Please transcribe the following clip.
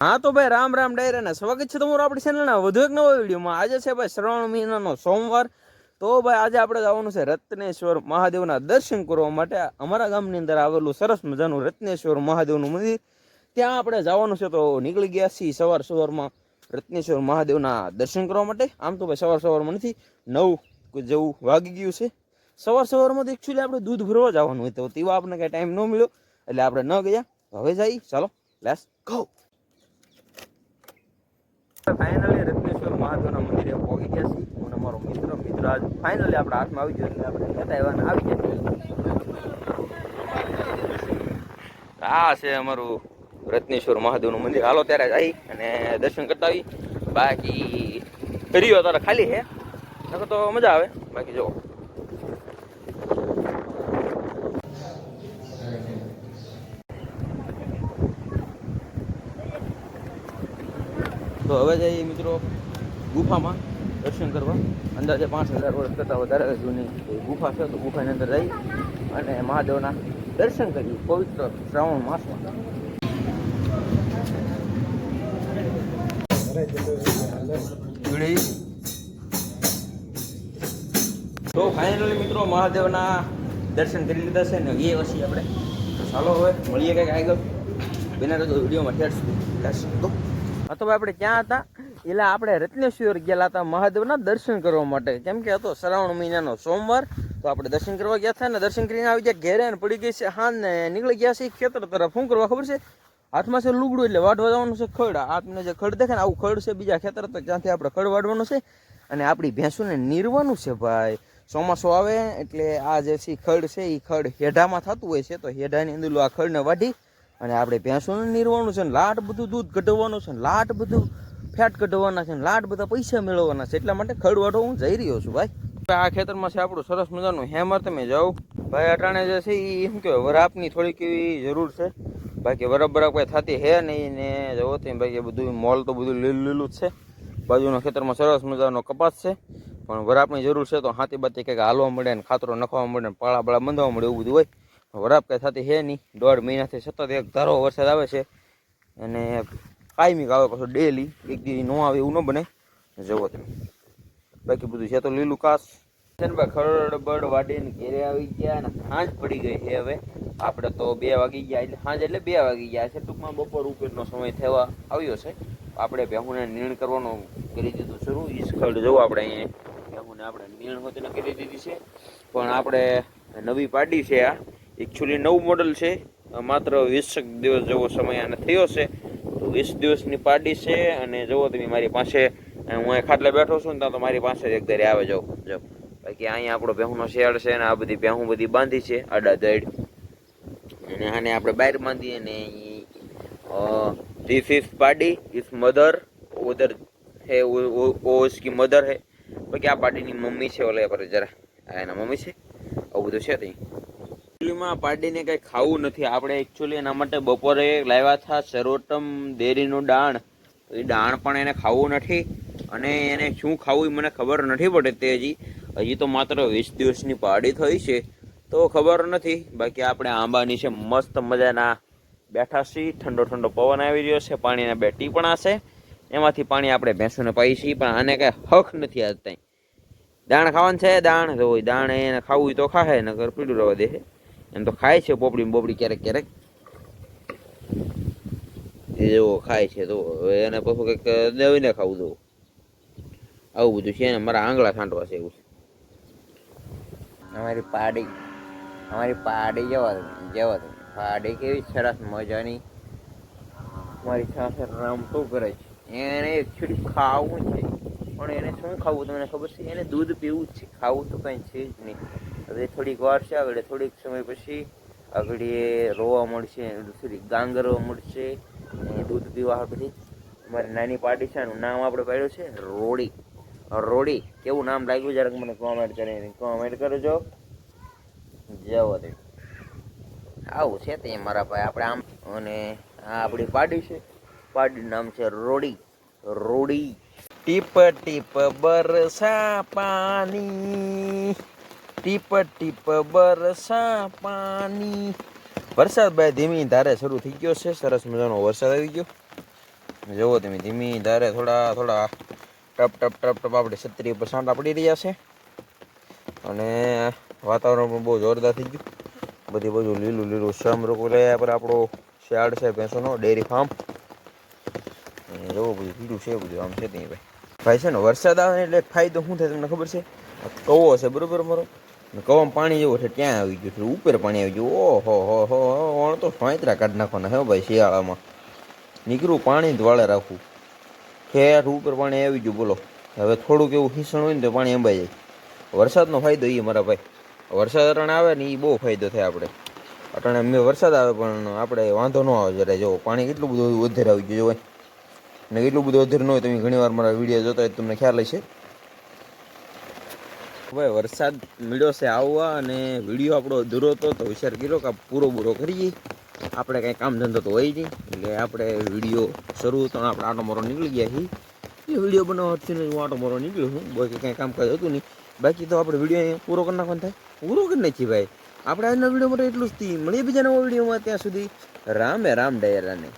હા તો ભાઈ, રામ રામ ડાયરા ને. સ્વાગત છે તમારું આપણી ચેનલના વધુ એક નવા વિડીયોમાં આજે છે ભાઈ, શ્રાવણ મહિનાનો સોમવાર. તો ભાઈ, આજે આપણે જવાનું છે રત્નેશ્વર મહાદેવના દર્શન કરવા માટે. અમારા ગામની અંદર આવેલું સરસ મજાનું રત્નેશ્વર મહાદેવનું મંદિર. ત્યાં આપણે જવાનું છે તો નીકળી ગયા છીએ સવાર સવારમાં રત્નેશ્વર મહાદેવના દર્શન કરવા માટે. આમ તો ભાઈ, સવાર સવારમાં નથી, નવ જેવું વાગી ગયું છે. સવાર સવારમાં તો એકચ્યુઅલી આપણે દૂધ ભરવા જવાનું હોય તો તેવા આપણને કાંઈ ટાઈમ ન મળ્યો. એટલે આપણે ન ગયા. હવે જઈ ચાલો લેસ ગો ફાઇનલી રત્નેશ્વર મહાદેવના મંદિરે પહોંચી ગયા છીએ. અને અમારો મિત્ર મિત્ર આજ ફાઇનલી આપણા હાથમાં આવી ગયો એટલે આપણે કહેતા એવાને આવી ગયા આ છે અમારું રત્નેશ્વર મહાદેવનું મંદિર. હાલો, ત્યારે જઈ અને દર્શન કરતા આવી બાકી કર્યો તારે ખાલી હે. નકર તો મજા આવે. બાકી જો. તો હવે જઈએ મિત્રો ગુફામાં દર્શન કરવા, અંદાજે પાંચ હજાર વર્ષ કરતાં વધારે જૂની ગુફા છે, તો ગુફાની અંદર જઈ અને મહાદેવના દર્શન કર્યું પવિત્ર શ્રાવણ માસમાં. તો ફાઇનલી મિત્રો મહાદેવના દર્શન કરી લીધા છે ને એ પછી આપણે ચાલો હવે મળીએ કંઈક આગળ. બેના તો વિડીયોમાં ઠેરશું સુધી. તો આપણે ક્યાં હતા? એટલે આપણે રત્નેશ્વર ગયેલા હતા મહાદેવના દર્શન કરવા માટે. કેમ કે હતો શ્રાવણ મહિનાનો સોમવાર, તો આપણે દર્શન કરવા ગયા હતા ને દર્શન કરીને આવી ગયા. ઘેરે પડી ગઈ છે હા ને નીકળી ગયા છે ખેતર તરફ. શું કરવા ખબર છે? હાથમાં છે લુગડું એટલે વાઢવા જવાનું છે ખડ. આપને જે ખડ દેખાય ને, આવું ખડ છે બીજા ખેતર, તો ત્યાંથી આપણે ખડ વાઢવાનું છે. અને આપણી ભેંસોને નીરવાનું છે ભાઈ. ચોમાસું આવે એટલે આ જે ખડ છે એ ખડ હેઢામાં થતું હોય છે, તો હેઢાની અંદર આ ખડને વાઢી અને આપણે ભેંસોને નીરવાનું છે ને લાટ બધું દૂધ કઢવવાનું છે ને લાટ બધું ફેટ કઢવવાના છે ને લાટ બધા પૈસા મેળવવાના છે. એટલા માટે ખડવાઢો હું જઈ રહ્યો છું ભાઈ. આ ખેતરમાં છે આપણું સરસ મજાનું હેમર, તમે જાઓ. ભાઈ, અટાણે જે છે એ શું કહેવાય, વરાપની થોડીક એવી જરૂર છે. બાકી વરફ બરફ કઈ થતી હે નહીં ને જવો તે બાકી બધું મોલ તો બધું લીલું લીલું જ છે. બાજુના ખેતરમાં સરસ મજાનો કપાસ છે. પણ વરાપની જરૂર છે તો હાથી બાતી કંઈક હાલવા મળે ને ખાતરો નખવા મળે ને પાળા બાળા બંધાવવા મળે એવું બધું હોય. વરાપ કઈ થતી હે નહીં. દોઢ મહિનાથી સતત એક ધારો વરસાદ આવે છે અને કાયમી આવે પાછો ડેલી એક દી ન આવે એવું ન બને. જવો તમે. બાકી બધું છે તો લીલું છે ને ભાઈ ખરડ, બડ વાટીને ઘેરે આવી ગયા અને સાંજ પડી ગઈ છે હવે. આપણે તો બે વાગી ગયા એટલે સાંજ એટલે બે વાગી ગયા છે. ટૂંકમાં બપોર ઉપરનો સમય થવા આવ્યો છે. આપણે બેહુને નીણ કરવાનું કરી દીધું શરૂ. ઈ સ્થળ જવું આપણે અહીંયા. બેહુને આપણે નીણ હોતી કરી દીધી છે. પણ આપણે નવી પાડી છે આ. એકચ્યુઅલી નવું મોડલ છે. માત્ર વીસેક દિવસ જેવો સમય આને થયો છે. તો વીસ દિવસની પાર્ટી છે અને જુઓ તમે મારી પાસે હું એ ખાટલે બેઠો છું ને ત્યાં તો મારી પાસે એક ઘરે આવે જાઉં જાઉં બાકી અહીંયા આપણો ભેહુંનો શિયાળ છે અને આ બધી ભેહું બધી બાંધી છે, આડા દડ અને આને આપણે બહાર બાંધીએ ને ધીસ ઇઝ પાર્ટી ઇઝ મધર ઉધર હે ઓ ઇસકી મધર હે બાકી આ પાર્ટીની મમ્મી છે, ઓલે પર જરા. એના મમ્મી છે? આવું બધું છે ત્યાં? એકચ્યુઅલીમાં પાડીને કંઈ ખાવું નથી. આપણે એકચ્યુઅલી એના માટે બપોરે લાવ્યા હતા સર્વોત્તમ ડેરીનું દાણ એ દાણ પણ એને ખાવું નથી. અને એને શું ખાવું એ મને ખબર નથી પડે તે હજી હજી તો માત્ર વીસ દિવસની પાડી થઈ છે. તો ખબર નથી. બાકી આપણે આંબાની છે મસ્ત મજાના બેઠા છીએ. ઠંડો ઠંડો પવન આવી રહ્યો છે. પાણીના બે ટીપણા છે. એમાંથી પાણી આપણે ભેંસોને પાઈ છીએ, પણ આને કાંઈ હક નથી આજ તાઈ. દાણ ખાવાનું છે, દાણ. તો દાણ એને ખાવું તો ખાહે નગર પીડું રહેવા દે. એમ તો ખાય છે પોપડી બોપડી ક્યારેક ક્યારેક. જેવો ખાય છે તો એને પછી કંઈક દેવીને ખાવું દઉં આવું બધું છે ને મારા આંગળા છાંટવા છે એવું અમારી પાડી અમારી પાડી જવા જવા પાડી કેવી સરસ મજાની. મારી સાથે રમતું કરે છે. એને એકચ્યુઅલી ખાવું છે. પણ એને શું ખાવું તમને ખબર છે? એને દૂધ પીવું જ છે. ખાવું તો કંઈ છે જ નહીં. હવે થોડીક વાર છે, આગળ થોડીક સમય પછી આગળ એ રોવા મળશે, સોરી ગાંગરવા મળશે દૂધ પીવા પછી મારી નાની પાર્ટી છે, એનું નામ આપણે પાડ્યું છે, રોડી. રોડી, કેવું નામ લાગ્યું જરાક મને કોમેન્ટ કરીને કોમેન્ટ કરજો. જવો દે આવું છે તે મારા ભાઈ, આપણે આમ, અને આ આપણી પાર્ટી છે, પાર્ટીનું નામ છે રોડી. રોડી. ટીપ ટીપ, બરસા પાણી. ટીપ ટીપ, બરસા પાણી. વરસાદ ભાઈ ધીમી ધારે શરૂ થઈ ગયો છે. સરસ મજાનો વરસાદ આવી ગયો. જુઓ તમે, ધીમી ધારે થોડા થોડા ટપ ટપ ટપ ટપ આપણે છત્રી ઉપર સાંટા પડી રહ્યા છે. અને વાતાવરણ પણ બહુ જોરદાર થઈ ગયું. બધી બાજુ લીલું લીલું શ્રમ રોકો લે પર આપણો શિયાળ છે, ભેંસોનો, ડેરી ફાર્મ. જુઓ બધું પીળું છે, બધું આમ છે ત્યાં ભાઈ. ભાઈ છે ને, વરસાદ આવે એટલે ફાયદો શું થાય તમને ખબર છે? કવો છે, બરોબર મારો? કવામાં પાણી જેવું છે, ત્યાં આવી ગયું છે, ઉપર પાણી આવી ગયું. ઓહો, હો હો ઓણ તો ફાંતરા કાઢી નાખવાના હે ભાઈ, શિયાળામાં. નીકળું, પાણી દ્વાળે વાળે રાખવું ખેર, ઉપર પાણી આવી ગયું, બોલો. હવે થોડુંક એવું ખીસણ હોય ને તો પાણી અંબાઈ જાય. વરસાદનો ફાયદો એ મારા ભાઈ. વરસાદ અટાણે આવે ને એ બહુ ફાયદો થાય આપણે. અટાણે મેં વરસાદ આવે પણ આપણે વાંધો ન આવે જરા જો, પાણી કેટલું બધું વધારે આવી ગયું હોય ને એટલું બધું વધારે ન હોય તમે ઘણી વાર મારા વીડિયો જોતા હોય તમને ખ્યાલ હશે. ભાઈ વરસાદ મળ્યો છે આવવા અને વીડિયો આપણો અધૂરો હતો તો વિચાર કર્યો કે પૂરો પૂરો કરીએ. આપણે કંઈ કામ ધંધો તો હોય નહીં. એટલે આપણે વીડિયો શરૂ તો આપણે આટો મોરો નીકળી ગયા છીએ. એ વીડિયો બનાવવાથી હું આટો મોરો નીકળ્યો છું. બાકી કાંઈ કામ કાજ હતું નહીં. બાકી તો આપણે વીડિયો પૂરો કરી નાખવાનો થાય. પૂરો કરી નાખીએ ભાઈ. આપણે આજના વીડિયો માટે એટલું જ. થી મળીએ બીજા નવા વિડીયોમાં. ત્યાં સુધી રામે રામ ડાયરાને.